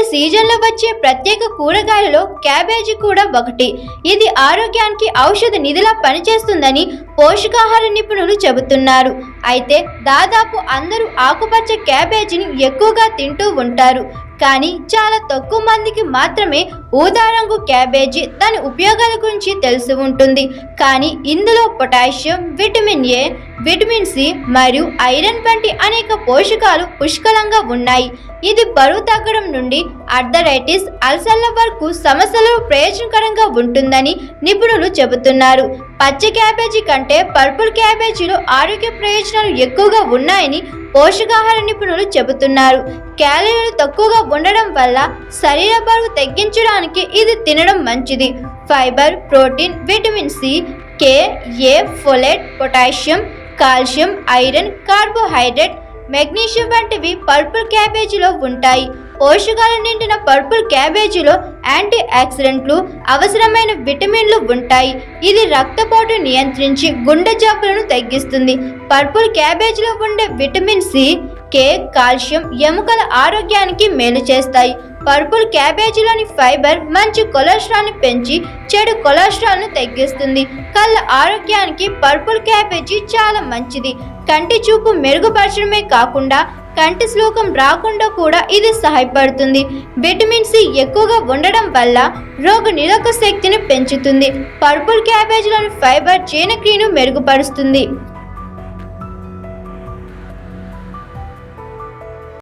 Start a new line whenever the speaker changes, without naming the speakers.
ప్రతి సీజన్లో వచ్చే ప్రత్యేక కూరగాయలలో క్యాబేజీ కూడా ఒకటి. ఇది ఆరోగ్యానికి ఔషధ నిధిలా పనిచేస్తుందని పోషకాహార నిపుణులు చెబుతున్నారు. అయితే దాదాపు అందరూ ఆకుపచ్చ క్యాబేజీని ఎక్కువగా తింటూ ఉంటారు. కానీ చాలా తక్కువ మందికి మాత్రమే ఊదా రంగు క్యాబేజీ దాని ఉపయోగాల గురించి తెలిసి ఉంటుంది. కానీ ఇందులో potassium vitamin A vitamin C మరియు ఐరన్ వంటి అనేక పోషకాలు పుష్కలంగా ఉన్నాయి. ఇది బరువు తగ్గడం నుండి అర్థరైటిస్ అల్సర్ల వరకు సమస్యలు ప్రయోజనకరంగా ఉంటుందని నిపుణులు చెబుతున్నారు. పచ్చి క్యాబేజీ కంటే పర్పుల్ క్యాబేజీలో ఆరోగ్య ప్రయోజనాలు ఎక్కువగా ఉన్నాయని పోషకాహార నిపుణులు చెబుతున్నారు. క్యాలరీలు తక్కువగా ఉండడం వల్ల శరీర బరువు తగ్గించడానికి ఇది తినడం మంచిది. Fibre protein vitamin C K A folate potassium calcium iron carbohydrate magnesium వంటివి పర్పుల్ క్యాబేజీలో ఉంటాయి. పోషకాలు నిండిన పర్పుల్ క్యాబేజీలో యాంటీ ఆక్సిడెంట్లు అవసరమైన విటమిన్లు ఉంటాయి. ఇది రక్తపోటు నియంత్రించి గుండె జబ్బులను తగ్గిస్తుంది. పర్పుల్ క్యాబేజీలో ఉండే విటమిన్ సి కేక్ కాల్షియం ఎముకల ఆరోగ్యానికి మేలు చేస్తాయి. పర్పుల్ క్యాబేజీలోని ఫైబర్ మంచి కొలెస్ట్రాల్ని పెంచి చెడు కొలెస్ట్రాల్ను తగ్గిస్తుంది. కళ్ళ ఆరోగ్యానికి పర్పుల్ క్యాబేజీ చాలా మంచిది. కంటి చూపు మెరుగుపరచడమే కాకుండా కంటి శ్లోకం రాకుండా కూడా ఇది సహాయపడుతుంది. విటమిన్ సి ఎక్కువగా ఉండడం వల్ల రోగ నిరోధక శక్తిని పెంచుతుంది. పర్పుల్ క్యాబేజీలోని ఫైబర్ జీర్ణక్రియను మెరుగుపరుస్తుంది.